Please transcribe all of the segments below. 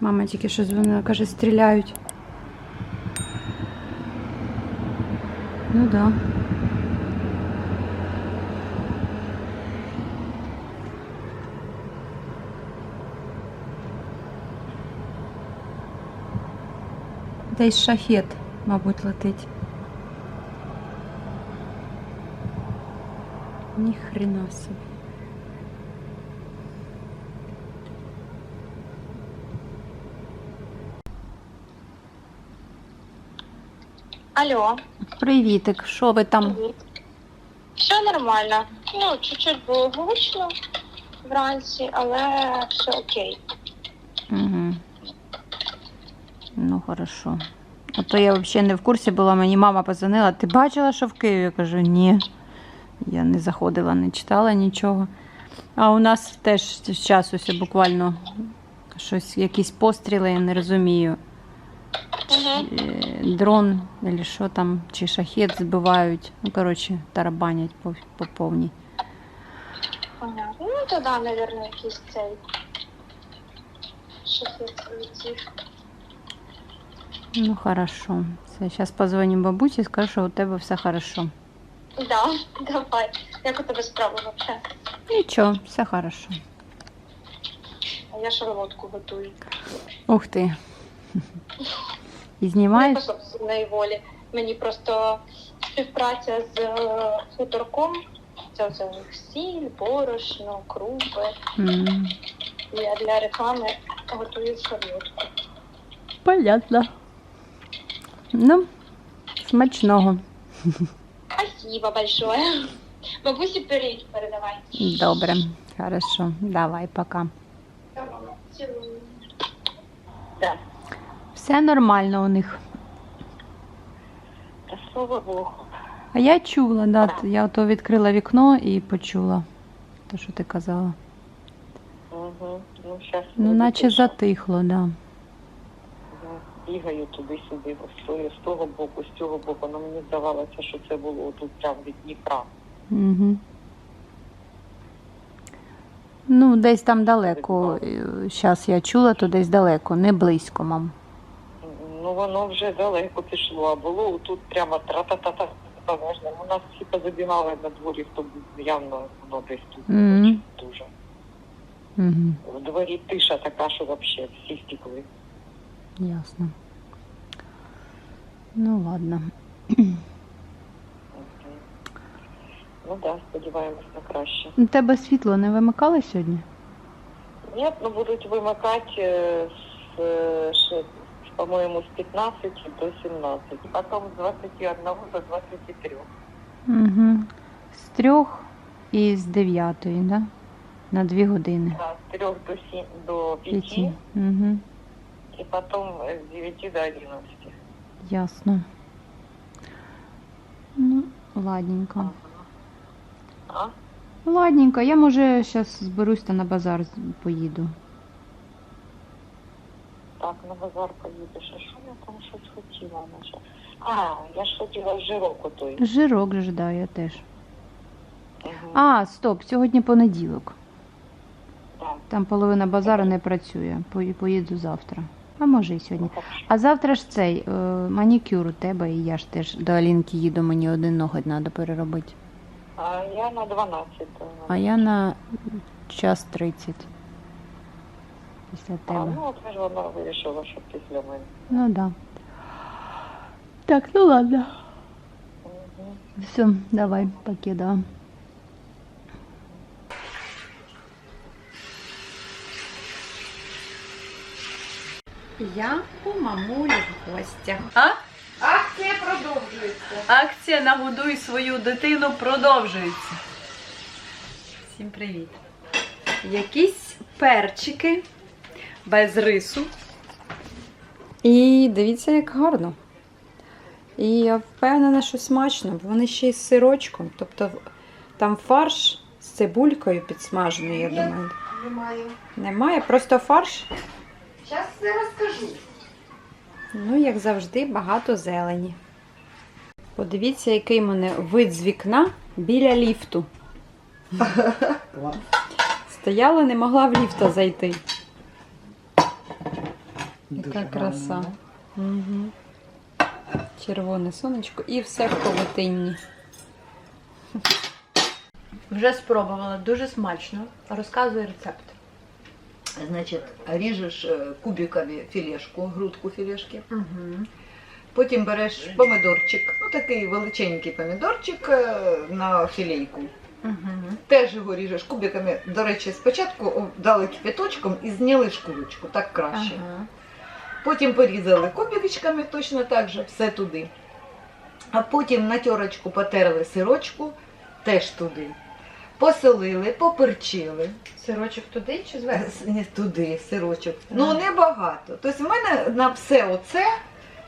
Мама тільки що дзвонила, каже, стріляють. Ну да. Десь шахет, мабуть, летить. Ні хрена собі. Алло, Привітик, що ви там? привіт. Все нормально. Ну, чуть-чуть було гучно вранці, але все окей. Угу. Ну, хорошо. А то я взагалі не в курсі була, мені мама позвонила. Ти бачила, що в Києві? Я кажу, ні. Я не заходила, не читала нічого. А у нас теж з часу буквально щось, якісь постріли, я не розумію. Угу. Е, Дрон, чи що там, чи шахет збивають. Ну, коротше, тарабанять по, по повній. Понятно. Ну, то да, наверное, якийсь цей шахет летів. Ну, хорошо. Все, зараз позвоню бабусі, скажу, що у тебе все хорошо. Да, давай. Як у тебе справи взагалі? Нічого, все хорошо. А я шарлотку готую. Ух ти. І Не по собственної волі. Мені просто співпраця з е, хуторком. Це оце у них сіль, борошно, крупи. М, я для реклами готую шарлотку. Понятно. Ну, смачного. Спасибо большое. Бабусі привіт передавай. Добре, хорошо. Давай, пока. Цілую. Да. Все нормально у них. Та слава Богу. А я чула, да. т- Я ото відкрила вікно і почула те, що ти казала. Угу. Ну, щас Ну, наче тиша. затихло, да. Я Бігаю туди-сюди, з того боку, з цього боку. Ну, мені здавалося, що це було тут прямо від Дніпра. Угу. Ну, десь там далеко. Зараз я чула, то десь далеко, не близько, мам. Ну, воно вже далеко пішло, а було тут прямо тра-та-та-та. У нас всі позабігали на дворі, був явно воно десь тут Мгм. дуже. Угу. В дворі тиша така, що взагалі всі стікли. Ясно. Ну ладно. Ну так, да, сподіваємось на краще. У тебе світло не вимикали сьогодні? Ні, ну будуть вимикати е, з, ще, по-моєму, з 15 до 17. Потім з 21 до 23. Угу. З трьох і з дев'ятої, да? На дві години. Да, з 3 до 7 до 5 П'яті. Угу. і потім е, з 9 до 11. Ясно. Ну, ладненько. А? Ладненько, я може зараз зберусь та на базар з- поїду. Так, на базар поїдеш. А що я там щось хотіла? Наша? А, я ж хотіла жирок отой. Жирок ж, да, я теж. Угу. А, стоп, сьогодні понеділок. Так. Там половина базару не працює. Пої- Поїду завтра. А може і сьогодні. Ну, А завтра ж цей е, манікюр у тебе, і я ж теж до Алінки їду, мені один ноготь треба переробити. А я на 12. А я на час 30. Після А, ну, от ж вона вирішила, що після мене. Ну да. Так, ну ладно. Угу. Все, давай, покидала. Я у мамулі в гостях. А? Акція продовжується. Акція Нагодуй свою дитину продовжується. Всім привіт. Якісь перчики без рису. І дивіться, як гарно. І я впевнена, що смачно, бо вони ще й з сирочком. Тобто там фарш з цибулькою підсмажений, я думаю. Немає. Немає, просто фарш. Зараз все розкажу. Ну, як завжди, багато зелені. Подивіться, який в мене вид з вікна біля ліфту. Стояла, не могла в ліфта зайти. Яка краса. Угу. Червоне сонечко і все в павутинні. Вже спробувала, дуже смачно. Розказуй рецепт. Значить, ріжеш е, кубиками філешку, грудку філешки. Угу. Потім береш помидорчик, ну такий величенький помидорчик е, на філейку. Угу. Теж його ріжеш кубиками. До речі, спочатку дали кипяточком і зняли шкурочку, так краще. Ага. Потім порізали кубиками точно так же, все туди. А потім на тьорочку потерли сирочку, теж туди. Посолили, поперчили. Сирочок туди чи зверху? С- не Туди, сирочок. Ну, небагато. Тобто в мене на все оце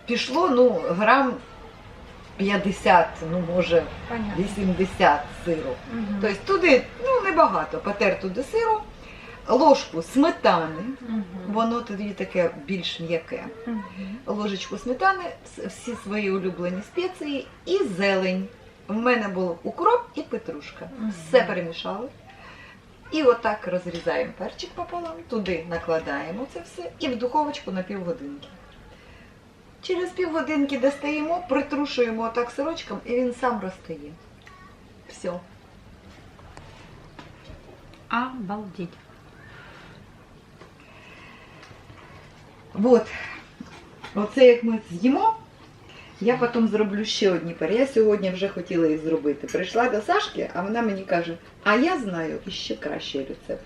пішло ну, грам 50, ну може Понятно. 80 сиру. Мгм. Тобто туди ну, небагато, потер туди сиру, ложку сметани, воно тоді таке більш м'яке. Ложечку сметани, всі свої улюблені спеції і зелень. В мене був укроп і петрушка. Все перемішали. І отак розрізаємо перчик пополам, туди накладаємо це все і в духовочку на півгодинки. Через півгодинки достаємо, притрушуємо отак сирочком і він сам розтає. Все. Обалдеть. От. Оце як ми з'їмо, я потім зроблю ще одні пари. Я сьогодні вже хотіла їх зробити. Прийшла до Сашки, а вона мені каже, а я знаю іще кращий рецепт.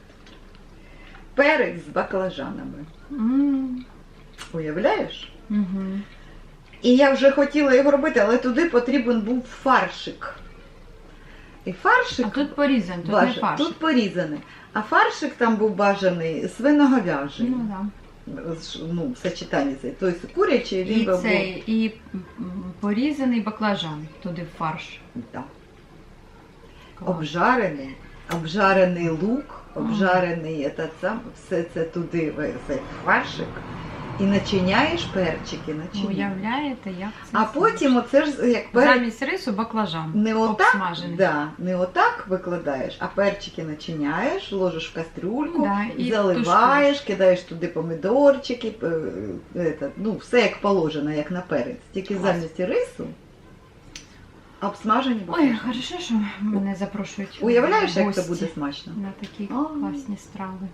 Перець з баклажанами. М. Уявляєш? Мгм. І я вже хотіла його робити, але туди потрібен був фаршик. І фаршик А тут порізан, тут не баж- фарш. тут порізаний. А фаршик там був бажаний свиноговяжий. Ну, да. Ну, сочетанні цей. Тобто курячий він І був. цей, і м, порізаний баклажан туди в фарш. Да. Клас. Обжарений, обжарений лук, обжарений этот сам, все це туди в цей фаршик. І начиняєш перчики, начиняєш. Уявляєте, як це? А потім оце ж як перець. замість рису баклажан. Не отак, да, не отак викладаєш, а перчики начиняєш, ложиш в кастрюльку, Да, і заливаєш, кидаєш туди помидорчики, е, е, ну, все як положено, як на перець. Тільки Клас. замість рису обсмажені Ой, хорошо, що мене запрошують. Уявляєш, як це буде смачно? на такі класні страви.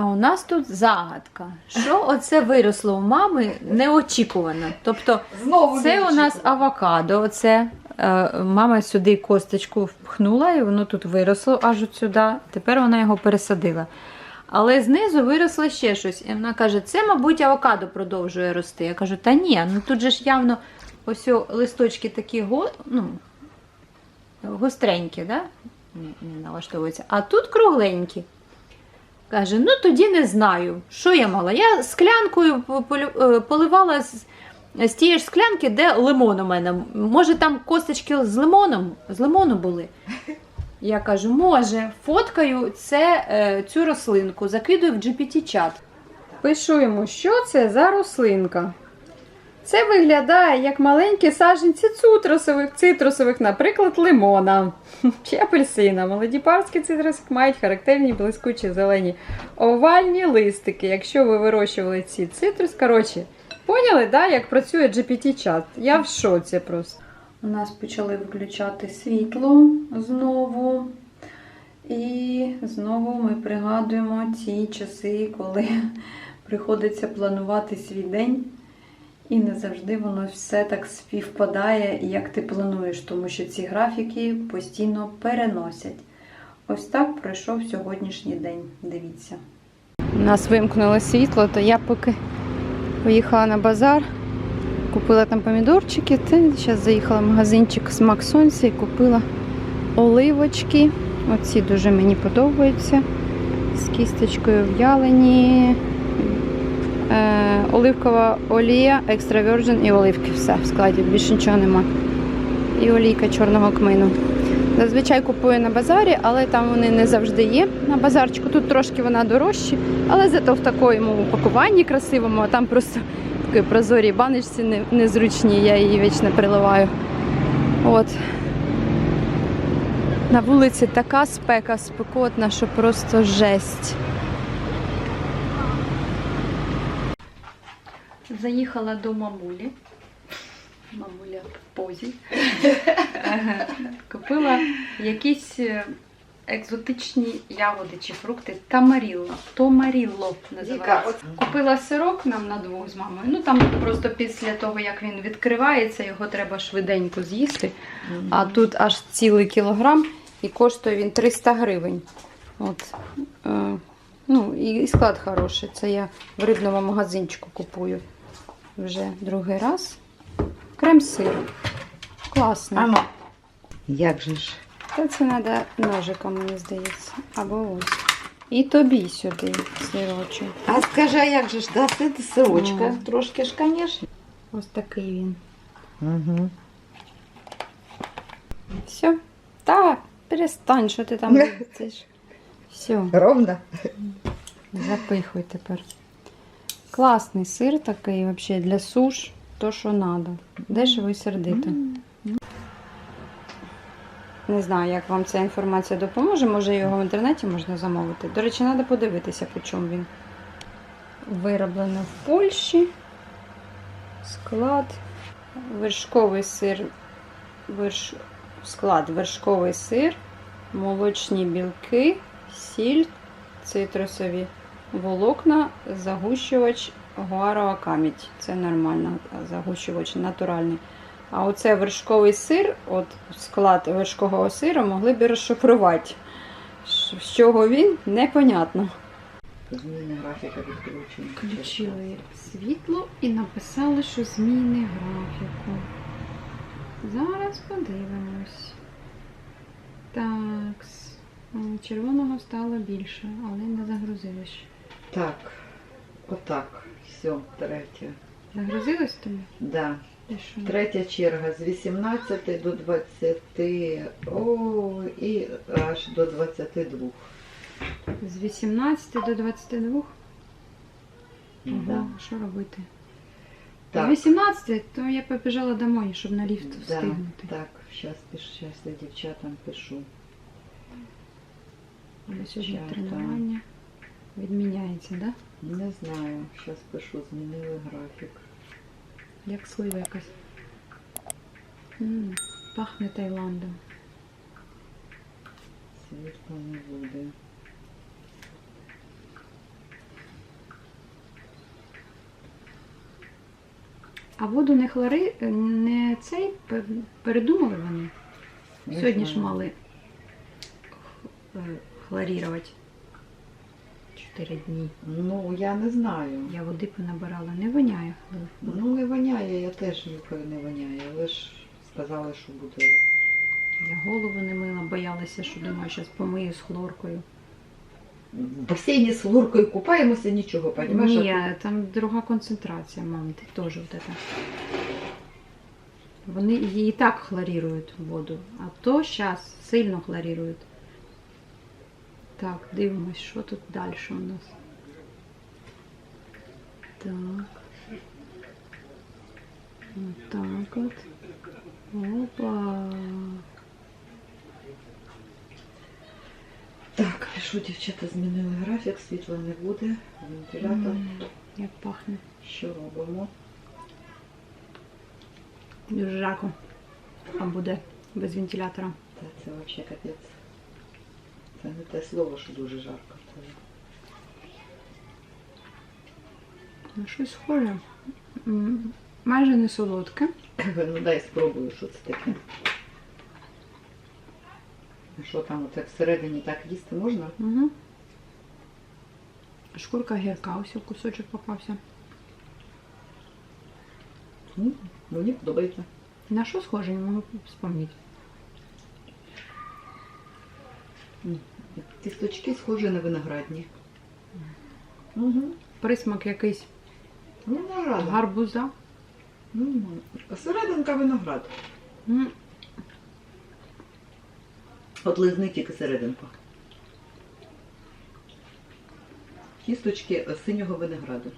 А у нас тут загадка. Що оце виросло у мами неочікувано. Тобто Знову це у нас авокадо. Оце е, мама сюди косточку впхнула, і воно тут виросло аж от сюди. Тепер вона його пересадила. Але знизу виросло ще щось. І вона каже: це, мабуть, авокадо продовжує рости. Я кажу, та ні, ну тут же ж явно ось о листочки такі го, ну, гостренькі, да? не- не налаштовуються. А тут кругленькі. Каже, ну тоді не знаю, що я мала. Я склянкою е, поливала з, з тієї ж склянки, де лимон у мене. Може, там косточки з лимоном, з лимону були. Я кажу, може, фоткаю це, е, цю рослинку, закидую в GPT-чат. Пишу йому, що це за рослинка. Це виглядає як маленькі саджанці цитрусових, цитрусових, наприклад, лимона чи апельсина. Молоді парські цитрусик мають характерні блискучі зелені овальні листики. Якщо ви вирощували ці цитрус, коротше, поняли, да, як працює GPT-чат? Я в шоці просто. У нас почали виключати світло знову. І знову ми пригадуємо ті часи, коли приходиться планувати свій день. І не завжди воно все так співпадає, як ти плануєш, тому що ці графіки постійно переносять. Ось так пройшов сьогоднішній день. Дивіться. У нас вимкнуло світло, то я поки поїхала на базар, купила там помідорчики. Зараз заїхала в магазинчик з Максонці і купила оливочки. Оці дуже мені подобаються. З кісточкою в'ялені. Е, оливкова олія, екстра virgin і оливки. Все в складі, більше нічого нема. І олійка чорного кмину. Зазвичай купую на базарі, але там вони не завжди є на базарчику. Тут трошки вона дорожча, але зато в такому упакуванні красивому, а там просто в такій прозорій баночці незручні, я її вічно приливаю. От. На вулиці така спека спекотна, що просто жесть. Заїхала до мамулі. Мамуля в позі. Купила якісь е, екзотичні ягоди чи фрукти. Тамарілло. Томарілло називається. Купила сирок нам на двох з мамою. Ну там просто після того, як він відкривається, його треба швиденько з'їсти. А тут аж цілий кілограм і коштує він 300 гривень. От. Е, ну, і, і склад хороший. Це я в рибному магазинчику купую вже другий раз. Крем-сир. Класний. Ану. Як же ж? Та це треба ножиком, мені здається. Або ось. І тобі сюди сирочок. А скажи, а як же ж дати сирочка? Ну. Трошки ж, звісно. Ось такий він. Угу. Все. Та, перестань, що ти там летиш. Все. Ровно? Запихуй тепер. Класний сир такий взагалі для суш, то що треба. Дешево і сердито. Не знаю, як вам ця інформація допоможе. Може його в інтернеті можна замовити. До речі, треба подивитися, по чому він. Вироблено в Польщі. Склад. Вершковий сир. Верш... Склад вершковий сир, молочні білки, сіль, цитрусові волокна, загущувач, гуарова камідь. Це нормально, загущувач натуральний. А оце вершковий сир, от склад вершкового сиру могли б розшифрувати. З чого він, непонятно. Зміни графіка відключення. Включили світло і написали, що зміни графіку. Зараз подивимось. Так, червоного стало більше, але не загрузилось. ще. Так, отак. Все, третє. Загрузилось тобі? Да. Що? Третя черга з 18 до 20, о, і аж до 22. З 18 до 22? Да. Ого, що робити? Так, 18, то я побіжала домой, щоб на ліфт да, встигнути. так, зараз пишу, зараз я дівчатам пишу. Сьогодні Дівчата. тренування відміняється, так? Да? Не знаю, зараз пишу, змінили графік. Як слива якась. М, пахне Таїландом. Світла не буде. А воду не хлори, не цей передумали вони. Сьогодні ж мали е, хлорірувати. Чотири дні. Ну, я не знаю. Я води понабирала, не воняє. Ну, не воняє, я теж ніколи не воняє. Ви ж сказали, що буде. Я голову не мила, боялася, що думаю, зараз помию з хлоркою. В басейні з луркою купаємося, нічого, розумієш? Ні, там друга концентрація, мам, ти теж вот это. Вони її і так хлорірують воду, а то зараз сильно хлорірують. Так, дивимось, що тут далі у нас. Так. Отак от. Опа. Так, пишу, дівчата змінили графік, світла не буде, вентилятор. М, Як пахне. Що робимо? Дуже жарко. А буде без вентилятора. Та це взагалі капець. Це не те слово, що дуже жарко. Ну, щось схоже. Майже не солодке. Ну дай спробую, що це таке. Що там оце всередині так їсти можна? Угу. Шкурка гірка, ось кусочок попався. Мені подобається. На що схоже, не можу вспомнити. Тісточки схожі на виноградні. Угу. Присмак якийсь Виноград. гарбуза. М, Серединка виноград. М, От лизни тільки серединку. Кісточки синього винограду.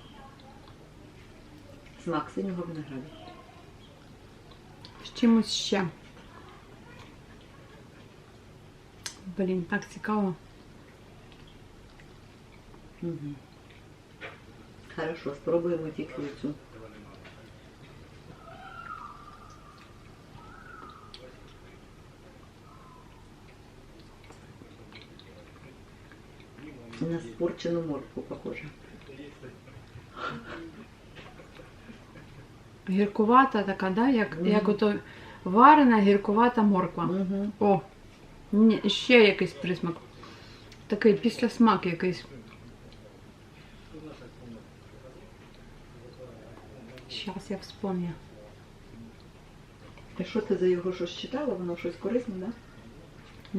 Смак синього винограду. З чимось ще. Блін, так цікаво. Угу. Хорошо, спробуємо тільки цю. На спорчену моркву похоже. Гіркувата така, да? як, Мгм. як ото варена гіркувата морква. Угу. О, ні, ще якийсь присмак. Такий післясмак якийсь. Щас я вспомню. А що ти за його щось читала? Воно щось корисне, да?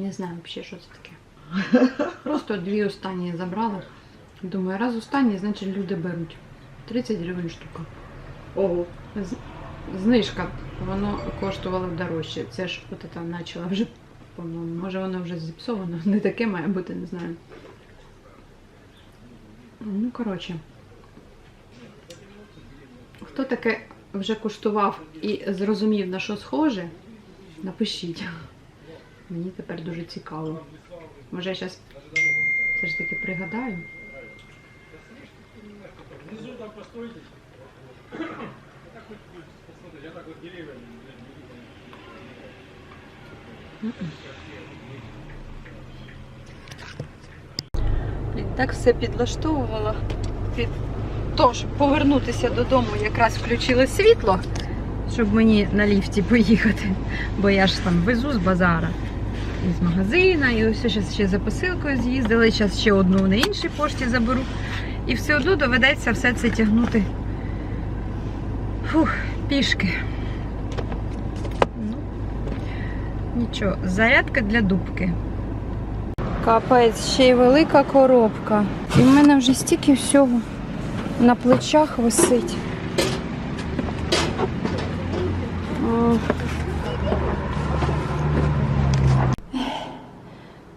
Не знаю взагалі, що це таке. Просто дві останні забрала. Думаю, раз останні, значить люди беруть. 30 гривень штука. Ого. Знижка, воно коштувало дорожче. Це ж от там почала вже, по-моєму, може воно вже зіпсовано, не таке має бути, не знаю. Ну, коротше. Хто таке вже куштував і зрозумів, на що схоже, напишіть. Мені тепер дуже цікаво. Може, я зараз все ж таки пригадаю. Так все підлаштовувала під то, щоб повернутися додому, якраз включили світло, щоб мені на ліфті поїхати. Бо я ж там везу з базара із магазина, і ось зараз ще за посилкою з'їздила, і зараз ще одну на іншій пошті заберу. І все одно доведеться все це тягнути фух, пішки. Ну, нічого, зарядка для дубки. Капець, ще й велика коробка. І в мене вже стільки всього на плечах висить.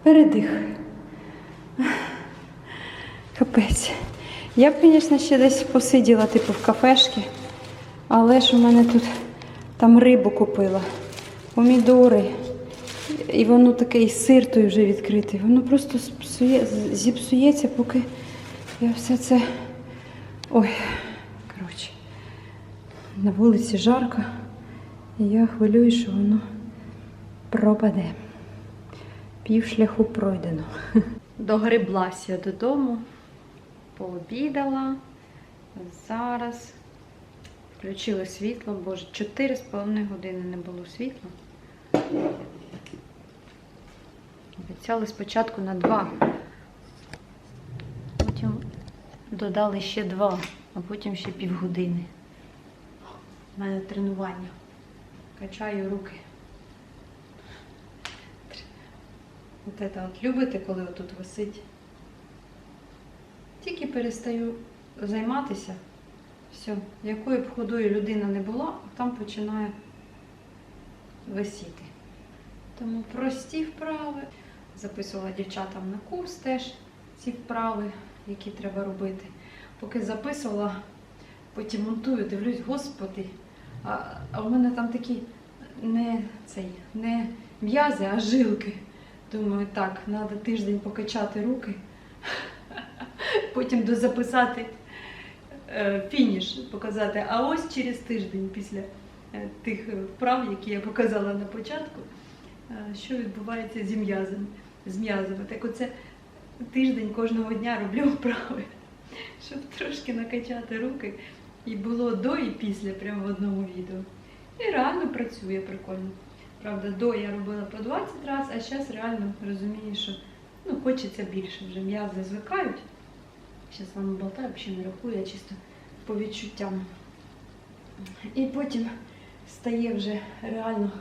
Передих. Капець. Я б, звісно, ще десь посиділа, типу, в кафешці, але ж у мене тут там рибу купила, помідори. І воно таке і сир той вже відкритий. Воно просто спсує, зіпсується, поки я все це. Ой, коротше, на вулиці жарко, і я хвилюю, що воно пропаде. Пів шляху пройдено. Догреблася додому, пообідала. Зараз включили світло, боже, 4,5 години не було світла. Обіцяли спочатку на 2. Потім додали ще 2, а потім ще півгодини. У мене тренування. Качаю руки. От це от любите, коли отут висить. Тільки перестаю займатися. Все, якою б ходою людина не була, там починає висіти. Тому прості вправи. Записувала дівчатам на курс теж ці вправи, які треба робити. Поки записувала, потім монтую, дивлюсь, господи, а, а у мене там такі не, цей, не м'язи, а жилки. Думаю, так, треба тиждень покачати руки, потім дозаписати е, фініш, показати. А ось через тиждень після е, тих вправ, які я показала на початку, е, що відбувається зі м'язами. З м'язами. Так оце тиждень кожного дня роблю вправи, щоб трошки накачати руки. І було до і після прямо в одному відео. І реально працює прикольно. Правда, до я робила по 20 разів, а зараз реально розумію, що ну, хочеться більше. Вже м'язи звикають. Зараз вам болтаю, взагалі не рахую, я чисто по відчуттям. І потім стає вже реально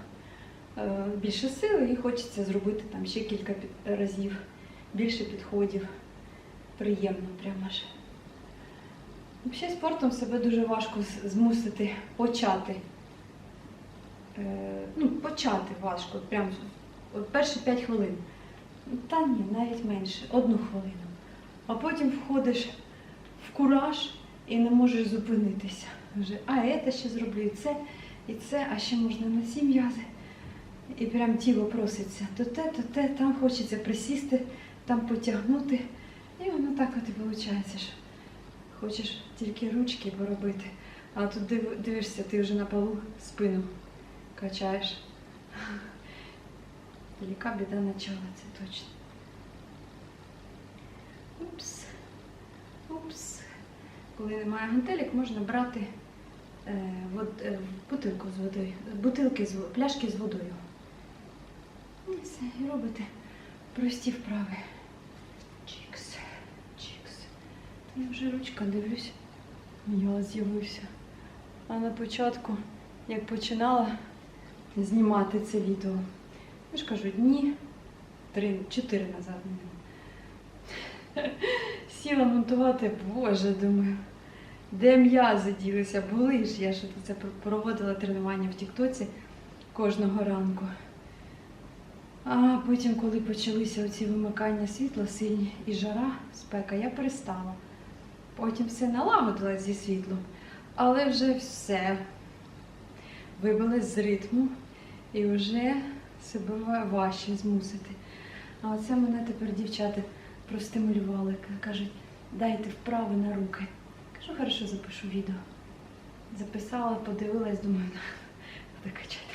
більше сили і хочеться зробити там ще кілька разів більше підходів. Приємно прямо ж. Взагалі спортом себе дуже важко змусити почати. Е, ну, почати важко, прям перші 5 хвилин. Та ні, навіть менше, одну хвилину. А потім входиш в кураж і не можеш зупинитися. Вже, а це ще зроблю, і це, і це, а ще можна на ці м'язи. І прям тіло проситься. То те, то те, там хочеться присісти, там потягнути. І воно так от і виходить, що Хочеш тільки ручки поробити, а тут дивишся, ти вже на полу спину качаєш. Велика біда начала, це точно. Упс. Упс. Коли немає гантелік, можна брати е, е, бутилку з водою, бутилки з пляшки з водою. Все, і робите прості вправи. Чікс, чікс. Я вже ручка дивлюсь. Я з'явився. А на початку, як починала знімати це відео, я ж кажу, дні три, чотири назад. Сіла монтувати, боже, думаю, де м'язи ділися, були ж. Я ж це проводила тренування в Тіктоці кожного ранку. А потім, коли почалися оці вимикання світла сильні і жара, спека, я перестала. Потім все налагодилось зі світлом, але вже все вибилось з ритму і вже себе важче змусити. А оце мене тепер дівчата простимулювали. Кажуть, дайте вправи на руки. Кажу, хорошо, запишу відео. Записала, подивилась, думаю, качати руки.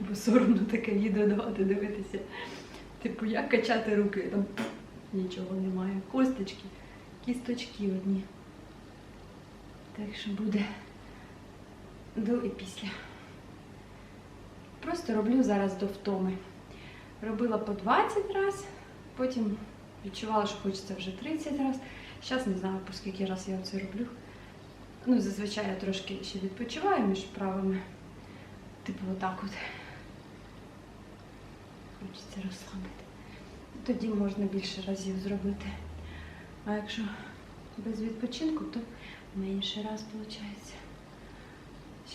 Бо соромно таке відео давати дивитися. Типу, як качати руки? Там нічого немає. Косточки, кісточки одні. Так що буде до і після. Просто роблю зараз до втоми. Робила по 20 разів, потім відчувала, що хочеться вже 30 разів. Зараз не знаю, по скільки разів я це роблю. Ну, зазвичай я трошки ще відпочиваю між вправами. Типу отак от. Хочеться розслабити. Тоді можна більше разів зробити. А якщо без відпочинку, то менше раз виходить.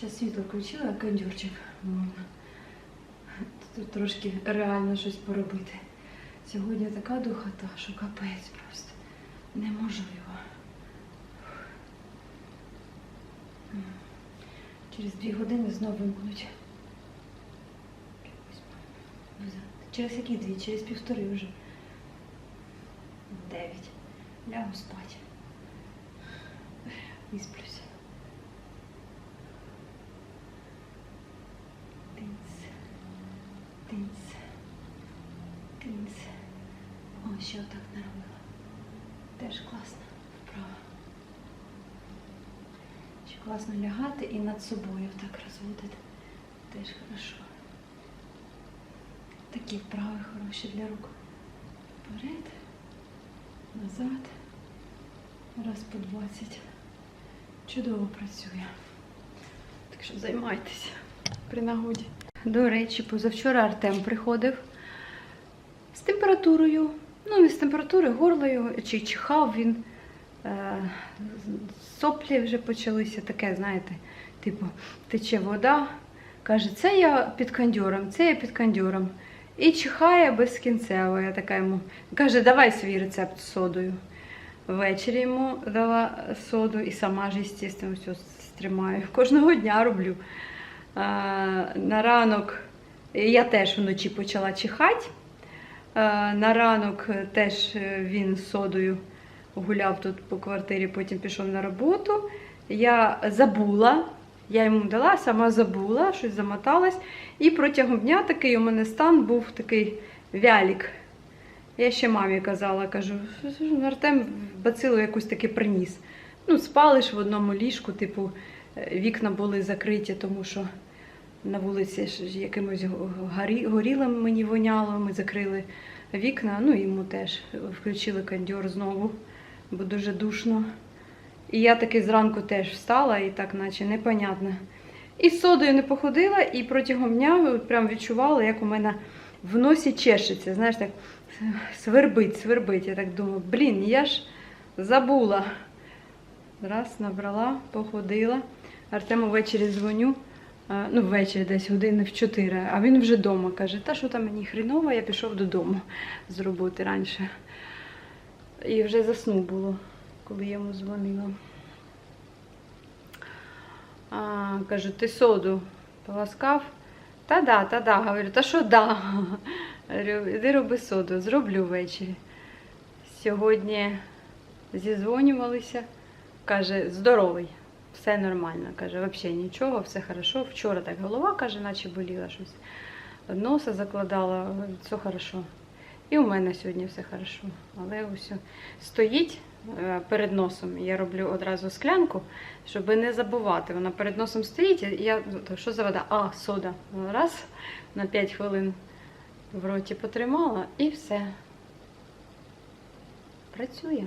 Зараз світло включила, а кондюрчик можна. Тут трошки реально щось поробити. Сьогодні така духота, що капець просто неможливо. Через дві години знову вимкнуть. Через які дві? Через півтори вже. Дев'ять. Лягу спати. Висплюся. Тинц. Тинц. Тинц. О, ще отак наробила. Теж класна вправа. Ще класно лягати і над собою так розводити. Теж хорошо. Такі вправи хороші для рук. Вперед, назад. Раз по 20. Чудово працює. Так що займайтеся при нагоді. До речі, позавчора Артем приходив з температурою. Ну, не з температури, горло його, чи чихав він. Е, соплі вже почалися, таке, знаєте, типу, тече вода. Каже, це я під кондьором, це я під кондьором. І чихає безкінцево. Я така йому каже, давай свій рецепт з содою. Ввечері йому дала соду і сама ж, звісно, все стримаю. Кожного дня роблю. А, на ранок я теж вночі почала чихати. А, на ранок теж він з содою гуляв тут по квартирі, потім пішов на роботу. Я забула, я йому дала, сама забула, щось замоталась. І протягом дня такий у мене стан був такий вялік. Я ще мамі казала, кажу, Артем бацилу якусь таки приніс. Ну, спали ж в одному ліжку, типу, е, вікна були закриті, тому що на вулиці якимось горі, горілим мені воняло, ми закрили вікна, ну йому теж включили кондьор знову, бо дуже душно. І я таки зранку теж встала і так, наче непонятно. І з содою не походила, і протягом дня прям відчувала, як у мене в носі чешеться. Знаєш, так свербить, свербить. Я так думаю, блін, я ж забула. Раз, набрала, походила. Артему ввечері дзвоню. Ну, ввечері десь години в 4, а він вже вдома каже, та що там мені хріново, я пішов додому з роботи раніше. І вже заснув було, коли я йому дзвонила. А, кажу, ти соду поласкав? Та да, та да. Говорю, та що да? Говорю, іди роби соду, зроблю ввечері. Сьогодні зізвонювалися, Каже, здоровий, все нормально. Каже, взагалі нічого, все хорошо. Вчора так голова, каже, наче боліла щось. Носа закладала, все хорошо. І у мене сьогодні все хорошо. Але ось стоїть перед носом. Я роблю одразу склянку, щоб не забувати. Вона перед носом стоїть. і Я, що за вода? А, сода. Раз на 5 хвилин в роті потримала і все. Працює.